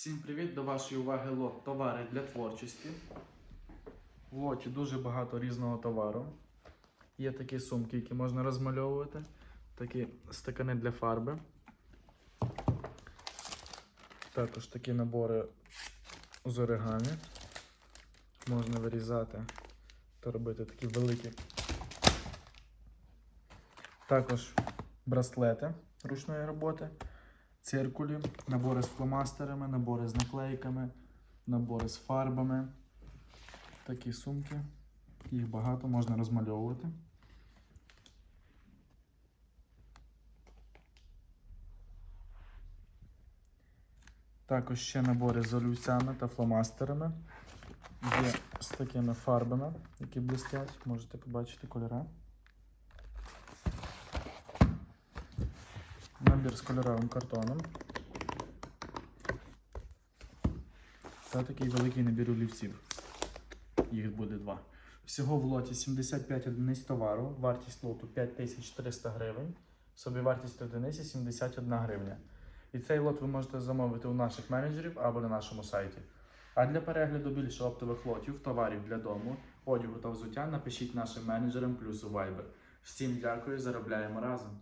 Всім привіт! До вашої уваги лот товари для творчості. В лоті дуже багато різного товару. Є такі сумки, які можна розмальовувати, такі стакани для фарби. Також такі набори з оригамі. Можна вирізати та робити такі великі. Також браслети ручної роботи циркулі, набори з фломастерами, набори з наклейками, набори з фарбами. Такі сумки. Їх багато можна розмальовувати. Також ще набори з олівцями та фломастерами. Є з такими фарбами, які блистять. Можете побачити кольори. Набір з кольоровим картоном. Та такий великий набір олівців. Їх буде два. Всього в лоті 75 одиниць товару, вартість лоту 5300 гривень, собівартість одиниці 71 гривня. І цей лот ви можете замовити у наших менеджерів або на нашому сайті. А для перегляду більше оптових лотів, товарів для дому, одягу та взуття напишіть нашим менеджерам плюс у Viber. Всім дякую, заробляємо разом!